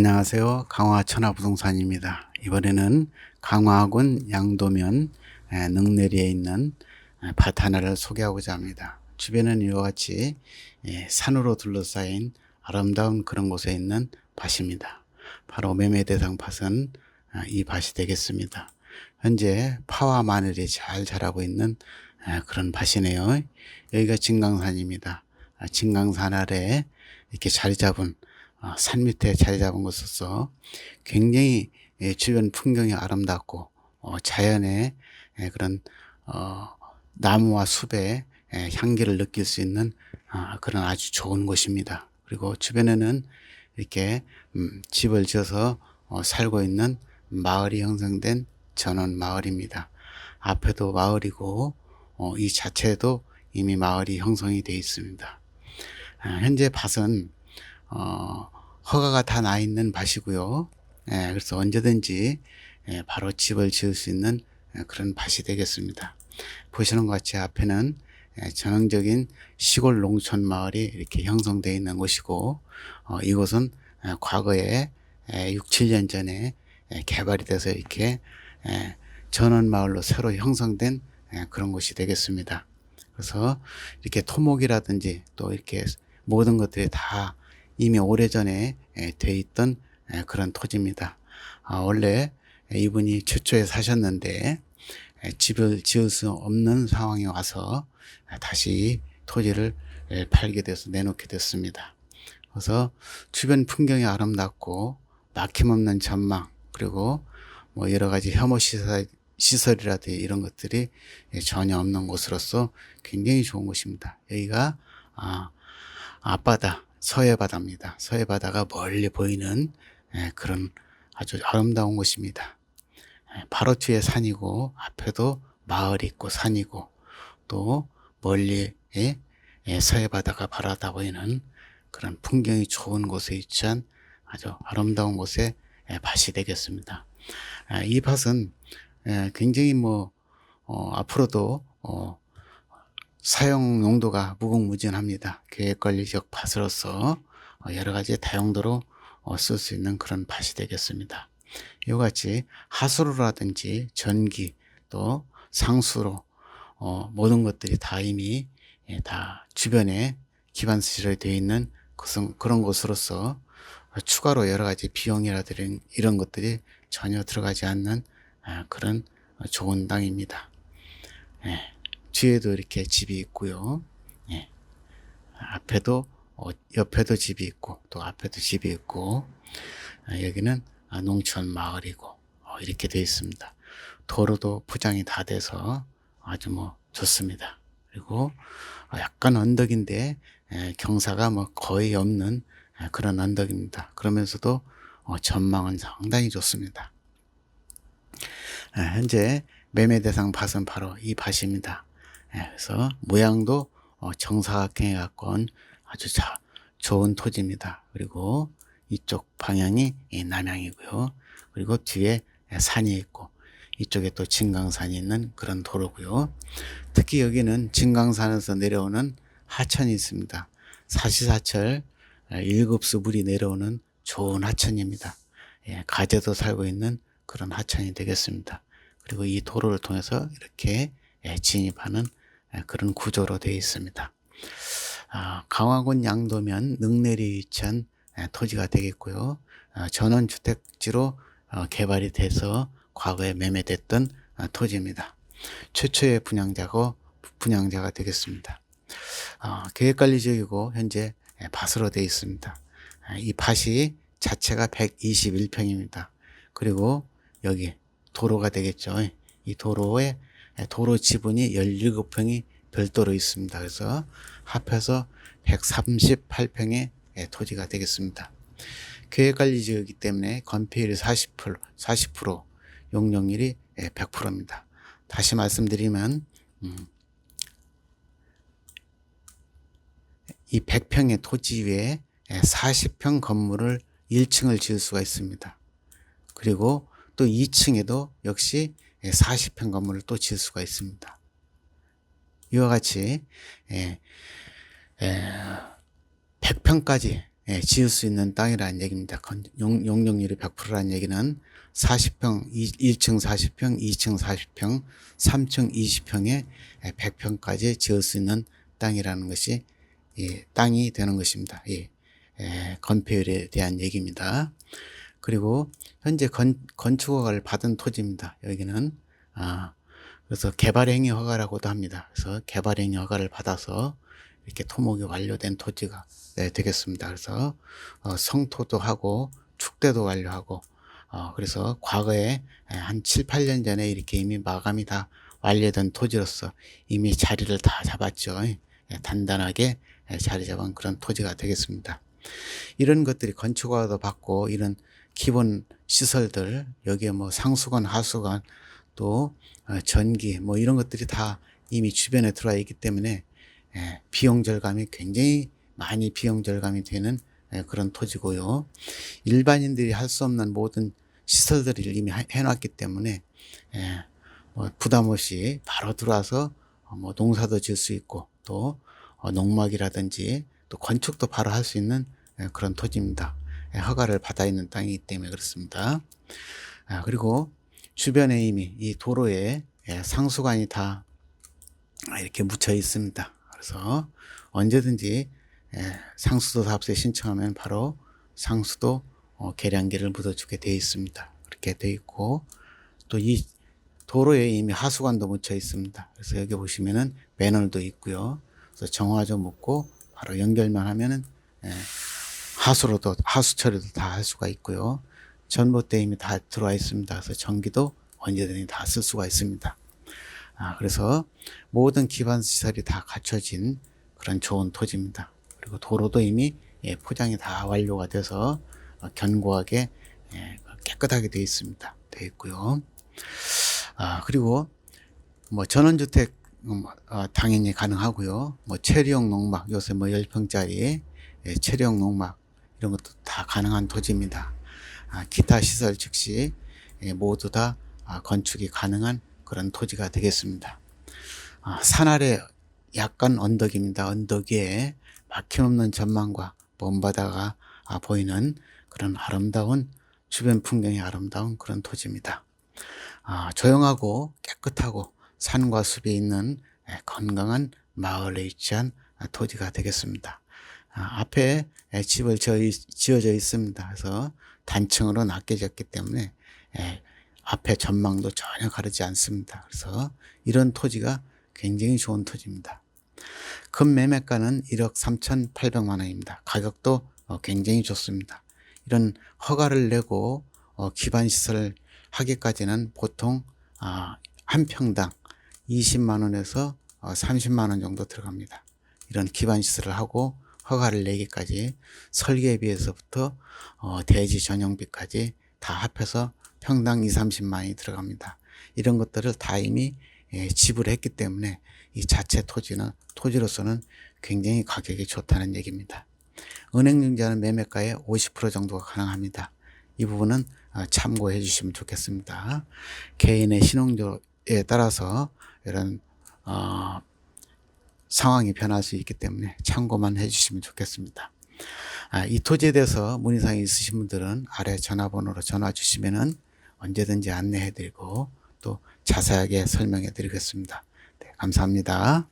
안녕하세요. 강화 천하부동산입니다. 이번에는 강화군 양도면 에, 능내리에 있는 에, 밭 하나를 소개하고자 합니다. 주변은 이와 같이 예, 산으로 둘러싸인 아름다운 그런 곳에 있는 밭입니다. 바로 매매 대상 밭은 아, 이 밭이 되겠습니다. 현재 파와 마늘이 잘 자라고 있는 에, 그런 밭이네요. 여기가 진강산입니다. 아, 진강산 아래 이렇게 자리 잡은 어, 산 밑에 자리 잡은 곳으로서 굉장히 예, 주변 풍경이 아름답고 어, 자연의 예, 그런 어, 나무와 숲의 예, 향기를 느낄 수 있는 아, 그런 아주 좋은 곳입니다. 그리고 주변에는 이렇게 음, 집을 지어서 어, 살고 있는 마을이 형성된 전원 마을입니다. 앞에도 마을이고 어, 이 자체도 이미 마을이 형성이 되어 있습니다. 아, 현재 밭은 어, 허가가 다 나 있는 밭이고요. 예, 그래서 언제든지 예, 바로 집을 지을 수 있는 예, 그런 밭이 되겠습니다. 보시는 것 같이 앞에는 예, 전형적인 시골 농촌 마을이 이렇게 형성되어 있는 곳이고 어, 이곳은 예, 과거에 예, 6, 7년 전에 예, 개발이 돼서 이렇게 예, 전원 마을로 새로 형성된 예, 그런 곳이 되겠습니다. 그래서 이렇게 토목이라든지 또 이렇게 모든 것들이 다 이미 오래전에 예, 돼 있던 예, 그런 토지입니다. 아, 원래 이분이 최초에 사셨는데 예, 집을 지을 수 없는 상황이 와서 다시 토지를 예, 팔게 돼서 내놓게 됐습니다. 그래서 주변 풍경이 아름답고 막힘없는 전망 그리고 뭐 여러 가지 혐오 시설 시설이라든지 이런 것들이 예, 전혀 없는 곳으로서 굉장히 좋은 곳입니다. 여기가 아, 앞바다 서해 바다입니다. 서해 바다가 멀리 보이는 예, 그런 아주 아름다운 곳입니다. 예, 바로 뒤에 산이고 앞에도 마을이 있고 산이고 또 멀리 예, 서해 바다가 바라다 보이는 그런 풍경이 좋은 곳에 위치한 아주 아름다운 곳에 밭이 되겠습니다. 아, 이 밭은 굉장히 뭐 어, 앞으로도 어, 사용 용도가 무궁무진합니다. 계획관리적 밭으로서 어, 여러 가지 다용도로 어, 쓸수 있는 그런 밭이 되겠습니다. 이와 같이 하수로라든지 전기 또 상수로 어, 모든 것들이 다 이미 예, 다 주변에 기반 시설이 되어 있는 그런 곳으로서 추가로 여러 가지 비용이라든지 이런 것들이 전혀 들어가지 않는 아, 그런 좋은 땅입니다. 예. 뒤에도 이렇게 집이 있고요. 예. 앞에도 어, 옆에도 집이 있고 또 앞에도 집이 있고 아, 여기는 아, 농촌 마을이고 어, 이렇게 되어 있습니다. 도로도 포장이 다 돼서 아주 뭐 좋습니다. 그리고 어, 약간 언덕인데 에, 경사가 뭐 거의 없는 에, 그런 언덕입니다. 그러면서도 어, 전망은 상당히 좋습니다. 에, 현재 매매 대상 밭은 바로 이 밭입니다. 예, 그래서 모양도 어, 정사각형에 가까운 아주 자, 좋은 토지입니다. 그리고 이쪽 방향이 남향이고요. 그리고 뒤에 산이 있고 이쪽에 또 진강산이 있는 그런 도로고요. 특히 여기는 진강산에서 내려오는 하천이 있습니다. 사시사철 일급수 물이 내려오는 좋은 하천입니다. 예, 가재도 살고 있는 그런 하천이 되겠습니다. 그리고 이 도로를 통해서 이렇게 예, 진입하는 예, 그런 구조로 되어 있습니다. 아, 강화군 양도면 능내리 위치한 예, 토지가 되겠고요. 아, 전원주택지로 어, 개발이 돼서 과거에 매매됐던 아, 토지입니다. 최초의 분양자고 분양자가 되겠습니다. 계획관리지역이고 현재 예, 밭으로 되어 있습니다. 이 밭이 자체가 121평입니다. 그리고 여기 도로가 되겠죠. 이 도로에 도로 지분이 17평이 별도로 있습니다. 그래서 합해서 138평의 토지가 되겠습니다. 계획관리 지역이기 때문에 건폐율이 40%, 40% 용적률이 100%입니다. 다시 말씀드리면 음, 이 100평의 토지 위에 40평 건물을 1층을 지을 수가 있습니다. 그리고 또 2층에도 역시 40평 건물을 또 지을 수가 있습니다. 이와 같이 100평까지 예, 지을 수 있는 땅이라는 얘기입니다. 건- 용, 용적률이 100%라는 얘기는 40평, 1층 40평, 2층 40평, 3층 20평에 100평까지 지을 수 있는 땅이라는 것이 예, 땅이 되는 것입니다. 예, 예, 건폐율에 대한 얘기입니다. 그리고 현재 건, 건축 허가를 받은 토지입니다. 여기는 아, 그래서 개발행위 허가라고도 합니다. 그래서 개발행위 허가를 받아서 이렇게 토목이 완료된 토지가 네, 되겠습니다. 그래서 어, 성토도 하고 축대도 완료하고 어, 그래서 과거에 에, 한 7, 8년 전에 이렇게 이미 마감이 다 완료된 토지로서 이미 자리를 다 잡았죠. 예, 단단하게 예, 자리 잡은 그런 토지가 되겠습니다. 이런 것들이 건축허가도 받고 이런 기본 시설들 여기에 뭐 상수관, 하수관 또 어, 전기 뭐 이런 것들이 다 이미 주변에 들어와 있기 때문에 예, 비용 절감이 굉장히 많이 비용 절감이 되는 예, 그런 토지고요. 일반인들이 할 수 없는 모든 시설들을 이미 하- 해놨기 때문에 예, 뭐 부담 없이 바로 들어와서 어, 뭐 농사도 지을 수 있고 또 어, 농막이라든지 또 건축도 바로 할 수 있는 예, 그런 토지입니다. 예, 허가를 받아 있는 땅이기 때문에 그렇습니다. 아, 그리고 주변에 이미 이 도로에 예, 상수관이 다 이렇게 묻혀 있습니다. 그래서 언제든지 예, 상수도 사업소에 신청하면 바로 상수도 어, 계량기를 묻어주게 되어 있습니다. 그렇게 되어 있고 또 이 도로에 이미 하수관도 묻혀 있습니다. 그래서 여기 보시면은 배널도 있고요. 그래서 정화조 묻고 바로 연결만 하면은 예, 하수로도 하수 처리도 다 할 수가 있고요. 전봇대 이미 다 들어와 있습니다. 그래서 전기도 언제든지 다 쓸 수가 있습니다. 아, 그래서 모든 기반 시설이 다 갖춰진 그런 좋은 토지입니다. 그리고 도로도 이미 예, 포장이 다 완료가 돼서 어, 견고하게 예, 깨끗하게 되어 있습니다. 되어 있고요. 아, 그리고 뭐 전원주택 음, 어, 당연히 가능하고요. 뭐 체리용 농막 요새 뭐 10평짜리 예, 체리용 농막 이런 것도 다 가능한 토지입니다. 아, 기타 시설 즉시 예, 모두 다 아, 건축이 가능한 그런 토지가 되겠습니다. 아, 산 아래 약간 언덕입니다. 언덕 위에 막힘없는 전망과 먼바다가 아, 보이는 그런 아름다운 주변 풍경이 아름다운 그런 토지입니다. 아, 조용하고 깨끗하고 산과 숲이 있는 예, 건강한 마을에 위치한 아, 토지가 되겠습니다. 아, 앞에 예, 집을 지어져 있습니다. 그래서 단층으로 낚여졌기 때문에 예, 앞에 전망도 전혀 가르지 않습니다. 그래서 이런 토지가 굉장히 좋은 토지입니다. 금 매매가는 1억 3,800만 원입니다. 가격도 어, 굉장히 좋습니다. 이런 허가를 내고 어, 기반 시설을 하기까지는 보통 아, 한 평당 20만 원에서 어, 30만 원 정도 들어갑니다. 이런 기반 시설을 하고 허가를 내기까지 설계비에서부터 어, 대지 전용비까지 다 합해서 평당 2, 30만 원이 들어갑니다. 이런 것들을 다 이미 예, 지불했기 때문에 이 자체 토지는 토지로서는 굉장히 가격이 좋다는 얘기입니다. 은행융자는 매매가의 50% 정도가 가능합니다. 이 부분은 어, 참고해 주시면 좋겠습니다. 개인의 신용도에 따라서 이런 어, 상황이 변할 수 있기 때문에 참고만 해 주시면 좋겠습니다. 아, 이 토지에 대해서 문의사항이 있으신 분들은 아래 전화번호로 전화 주시면은 언제든지 안내해 드리고 또 자세하게 설명해 드리겠습니다. 네, 감사합니다.